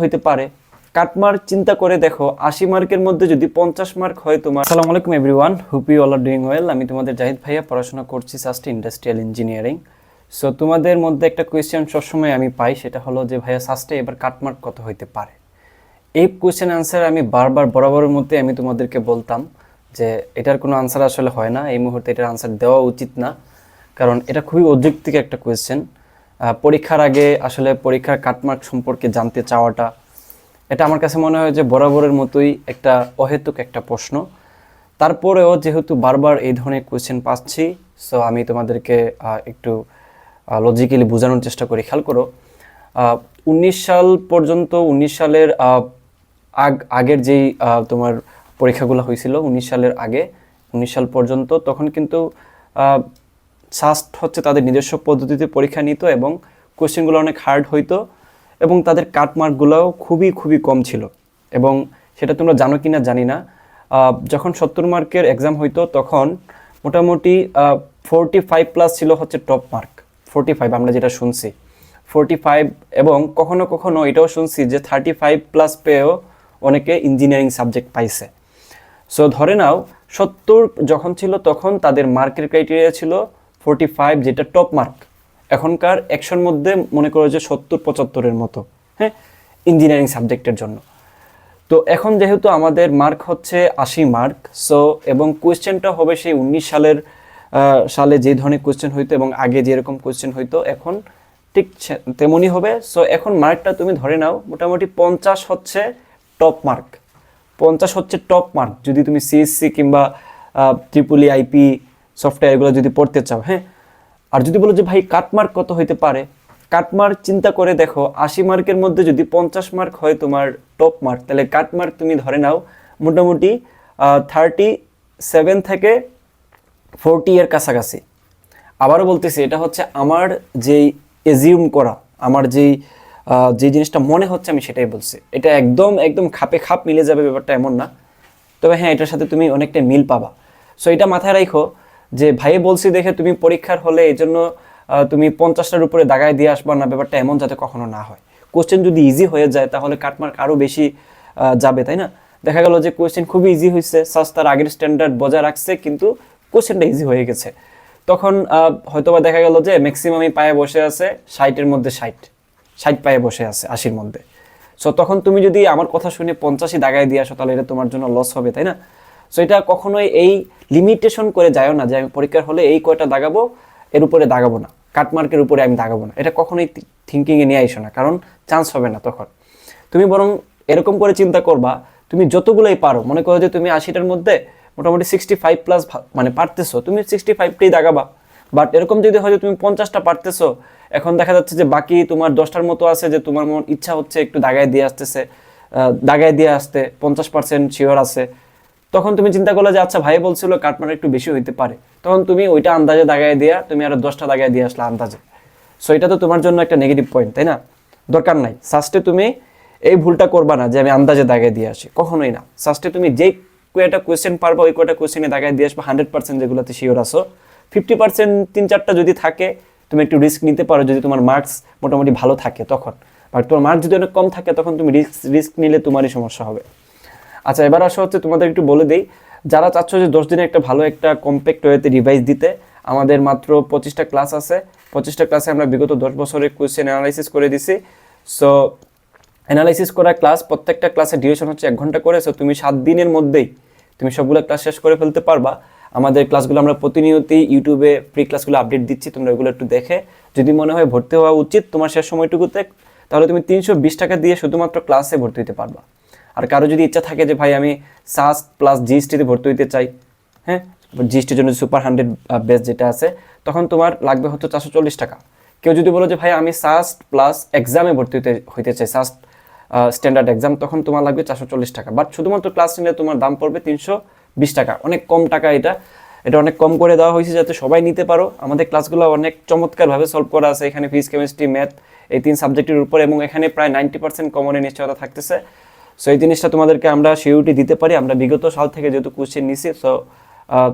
হইতে পারে। কাটমার্ক চিন্তা করে দেখো, আশি মার্কের মধ্যে যদি পঞ্চাশ মার্ক হয় তোমার। আসসালামু আলাইকুম everyone hope you all are doing well আমি তোমাদের জাহিদ ভাইয়া, পড়াশোনা করছি সাস্ট ইন্ডাস্ট্রিয়াল ইঞ্জিনিয়ারিং সো তোমাদের মধ্যে একটা কোয়েশ্চেন সবসময় আমি পাই, সেটা হলো যে, ভাইয়া সাস্টে এবার কাটমার্ক কত হইতে পারে? এই কোয়েশ্চেন আনসার আমি বারবার বরাবরের মধ্যে আমি তোমাদেরকে বলতাম যে, এটার কোনো আনসার আসলে হয় না। এই মুহূর্তে এটার আনসার দেওয়া উচিত না। কারণ এটা খুবই অযৌক্তিক একটা কোয়েশ্চেন পরীক্ষার আগে আসলে পরীক্ষার কাটমার্ক সম্পর্কে জানতে চাওয়াটা, এটা আমার কাছে মনে হয় যে বরাবরের মতোই একটা অহেতুক একটা প্রশ্ন। তারপরেও যেহেতু বারবার এই ধরনের কোয়েশ্চেন পাচ্ছি সো আমি তোমাদেরকে একটু লজিক্যালি বোঝানোর চেষ্টা করি। খেয়াল করো উনিশ সাল পর্যন্ত, উনিশ সালের আগ, আগের যেই তোমার পরীক্ষাগুলো হয়েছিল, উনিশ সালের আগে, উনিশ সাল পর্যন্ত, তখন কিন্তু সাস্ট হচ্ছে তাদের নিজস্ব পদ্ধতিতে পরীক্ষা নিত এবং কোশ্চেনগুলো অনেক হার্ড হইতো এবং তাদের কাটমার্কগুলোও খুবই খুবই কম ছিল। এবং সেটা তোমরা জানো কি না জানি না। যখন সত্তর মার্কের এক্সাম হইতো তখন মোটামুটি ফোরটি ফাইভ প্লাস ছিল হচ্ছে টপ মার্ক ফোরটি ফাইভ আমরা যেটা শুনছি। ফোরটি ফাইভ এবং কখনো কখনো এটাও শুনছি যে থার্টি ফাইভ প্লাস পেয়েও অনেকে ইঞ্জিনিয়ারিং সাবজেক্ট পাইছে। সো ধরে নাও, সত্তর যখন ছিল তখন তাদের মার্কের ক্রাইটেরিয়া ছিল ফোরটি ফাইভ যেটা টপ মার্ক এখনকার একশোর মধ্যে মনে করো যে সত্তর, পঁচাত্তরের মতো হ্যাঁ? ইঞ্জিনিয়ারিং সাবজেক্টের জন্য। তো এখন যেহেতু আমাদের মার্ক হচ্ছে আশি মার্ক সো এবং কোয়েশ্চেনটা হবে সেই উনিশ সালের সালে যে ধরনের কোয়েশ্চেন হইতো এবং আগে যেরকম কোয়েশ্চেন হইতো, এখন ঠিক তেমনই হবে। সো এখন মার্কটা তুমি ধরে নাও, মোটামুটি পঞ্চাশ হচ্ছে টপ মার্ক পঞ্চাশ হচ্ছে টপ মার্ক যদি তুমি সিএসসি কিংবা ত্রিপুলি আইপি সফটওয়্যার এগুলো যদি পড়তে চাও হ্যাঁ? আর যদি বলো যে ভাই কাটমার্ক কত হইতে পারে? কাটমার্ক চিন্তা করে দেখো, আশি মার্কের মধ্যে যদি পঞ্চাশ মার্ক হয় তোমার টপ মার্ক তাহলে কাটমার্ক তুমি ধরে নাও, মোটামুটি থার্টি সেভেন থেকে ফোরটি এর কাছাকাছি। আবারও বলতেছি, এটা হচ্ছে আমার যেই এজিউম করা, আমার যেই যে জিনিসটা মনে হচ্ছে আমি সেটাই বলছি। এটা একদম একদম খাপে খাপ মিলে যাবে ব্যাপারটা এমন না। তবে হ্যাঁ এটার সাথে তুমি অনেকটা মিল পাবা। সো এটা মাথায় রাখো যে ভাই বলছি, দেখে তুমি পরীক্ষার হলে এই জন্য তুমি পঞ্চাশটার উপরে দাগায় দিয়ে আসবা না, ব্যাপারটা এমন যাতে কখনো না হয়। কোশ্চেন যদি ইজি হয়ে যায়, তাহলে কাটমার্ক আরও বেশি যাবে, তাই না? দেখা গেল যে কোশ্চেন খুবই ইজি হয়েছে সাস্তার আগের স্ট্যান্ডার্ড বজায় রাখছে, কিন্তু কোশ্চেনটা ইজি হয়ে গেছে। তখন হয়তোবা দেখা গেল যে ম্যাক্সিমামই পায়ে বসে আছে ষাটের মধ্যে ষাট ষাট পায়ে বসে আছে, আশির মধ্যে। সো তখন তুমি যদি আমার কথা শুনে পঞ্চাশই দাগায় দিয়ে আসো, তাহলে এটা তোমার জন্য লস হবে, তাই না? সো এটা কখনোই এই লিমিটেশন করে যায় না যে আমি পরীক্ষার হলে এই কয়টা দাগাবো, এর উপরে দাগাবো না। কাটমার্কের উপরে আমি দাগাবো না। এটা কখনোই থিঙ্কিংয়ে নিয়ে আইসো না, কারণ চান্স হবে না তখন। তুমি বরং এরকম করে চিন্তা করবা, তুমি যতগুলোই পারো, মনে করো যে তুমি আশিটার মধ্যে মোটামুটি সিক্সটি ফাইভ প্লাস মানে পারতেছো, তুমি সিক্সটি ফাইভটাই দাগাবা। বাট এরকম যদি হয় যে তুমি পঞ্চাশটা পারতেছো, এখন দেখা যাচ্ছে যে বাকি তোমার দশটার মতো আছে যে তোমার মন ইচ্ছা হচ্ছে একটু দাগায় দিয়ে আসতেছে দাগায় দিয়ে আসতে, পঞ্চাশ পার্সেন্ট শিওর আছে। তখন তুমি চিন্তা করলে যে আচ্ছা ভাই বলছিল কাটমার একটু বেশি হইতে পারে। তখন তুমি ওইটা আন্দাজে দাগায় দেয়া, তুমি আরও দশটা দাগায় দিয়ে আসলে আন্দাজে। সো এটা তো তোমার জন্য একটা নেগেটিভ পয়েন্ট তাই না? দরকার নাই। সাস্টে তুমি এই ভুলটা করবা না যে, আমি আন্দাজে দাগায় দিয়ে আসি। কখনোই না। সাস্টে তুমি যেই কয়েকটা কোয়েশ্চেন পারবা, ওই কয়টা কোয়েশ্চেনে দাগায় দিয়ে আসবে। হান্ড্রেড পার্সেন্ট যেগুলোতে শিওর আসো ফিফটি পার্সেন্ট তিন চারটা যদি থাকে, তুমি একটু রিস্ক নিতে পারো। যদি তোমার মার্কস মোটামুটি ভালো থাকে তখন। বাট তোমার মার্কস যদি অনেক কম থাকে, তখন তুমি রিস্ক রিস্ক নিলে তোমারই সমস্যা হবে। আচ্ছা এবার আসা হচ্ছে তোমাদের একটু বলে দিই। যারা চাচ্ছ যে দশ দিনে একটা ভালো একটা কম্প্যাক্ট ওয়েতে রিভাইজ দিতে, আমাদের মাত্র পঁচিশটা ক্লাস আছে। পঁচিশটা ক্লাসে আমরা বিগত দশ বছরের কোয়েশ্চেন অ্যানালাইসিস করে দিছি। সো অ্যানালাইসিস করা ক্লাস প্রত্যেকটা ক্লাসের ডিউরেশন হচ্ছে এক ঘণ্টা করে। সো তুমি সাত দিনের মধ্যেই তুমি সবগুলো ক্লাস শেষ করে ফেলতে পারবা। আমাদের ক্লাসগুলো আমরা প্রতিনিয়তই ইউটিউবে ফ্রি ক্লাসগুলো আপডেট দিচ্ছি, তোমরা ওগুলো একটু দেখে। যদি মনে হয় ভর্তি হওয়া উচিত তোমার শেষ সময়টুকুতে, তাহলে তুমি তিনশো বিশ টাকা দিয়ে শুধুমাত্র ক্লাসে ভর্তি হতে পারবা। আর কারও যদি ইচ্ছা থাকে যে ভাই আমি সাস প্লাস জিএসটিতে ভর্তি হতে চাই হ্যাঁ? জিএসটির জন্য সুপার হান্ড্রেড বেস যেটা আছে, তখন তোমার লাগবে হচ্ছে চারশো চল্লিশ টাকা। কেউ যদি বলো যে ভাই আমি সাস্ট প্লাস এক্সামে ভর্তি হতে হইতে চাই সাস্ট স্ট্যান্ডার্ড এক্সাম তখন তোমার লাগবে চারশো চল্লিশ টাকা। বাট শুধুমাত্র ক্লাস নিলে তোমার দাম পড়বে তিনশো বিশ টাকা। অনেক কম টাকা এটা। এটা অনেক কম করে দেওয়া হয়েছে যাতে সবাই নিতে পারো। আমাদের ক্লাসগুলো অনেক চমৎকারভাবে সলভ করা আছে। এখানে ফিজিক্স কেমিস্ট্রি ম্যাথ এই তিন সাবজেক্টের উপর এবং এখানে প্রায় নাইনটি পার্সেন্ট কমনের নিশ্চয়তা থাকতেছে। সো এই জিনিসটা তোমাদেরকে আমরা সিউরিটি দিতে পারি। আমরা বিগত সাল থেকে যেহেতু কোশ্চেন নিছি সো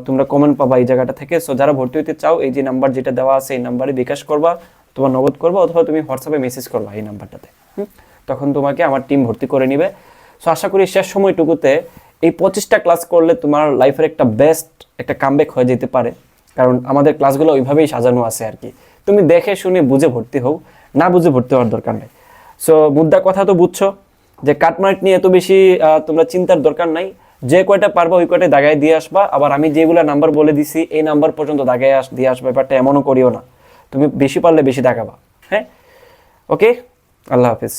তোমরা কমেন্ট পাবা এই জায়গাটা থেকে। সো যারা ভর্তি হতে চাও, এই যে নাম্বার যেটা দেওয়া আছে, এই নাম্বারে বিকাশ করবা, তোমার নগদ করবা, অথবা তুমি হোয়াটসঅ্যাপে মেসেজ করবা এই নাম্বারটাতে? তখন তোমাকে আমার টিম ভর্তি করে নিবে। সো আশা করি শেষ সময়টুকুতে এই পঁচিশটা ক্লাস করলে তোমার লাইফের একটা বেস্ট একটা কামব্যাক হয়ে যেতে পারে। কারণ আমাদের ক্লাসগুলো ওইভাবেই সাজানো আছে আর কি। তুমি দেখে শুনে বুঝে ভর্তি হও। না বুঝে ভর্তি হওয়ার দরকার নেই। সো মুদ্রা কথা তো বুঝছ। যে কাটমার্ক নিয়ে এত বেশি তোমরা চিন্তার দরকার নাই। যে কয়টা পারবা ওই কয়টা দাগায় দিয়ে আসবা। আবার আমি যেগুলো নাম্বার বলে দিছি, এই নাম্বার পর্যন্ত দাগায় আস, দিয়ে আসবা। ব্যাপারটা এমনও করিও না। তুমি বেশি পারলে বেশি দাগাবা। হ্যাঁ? ওকে আল্লাহ হাফিজ।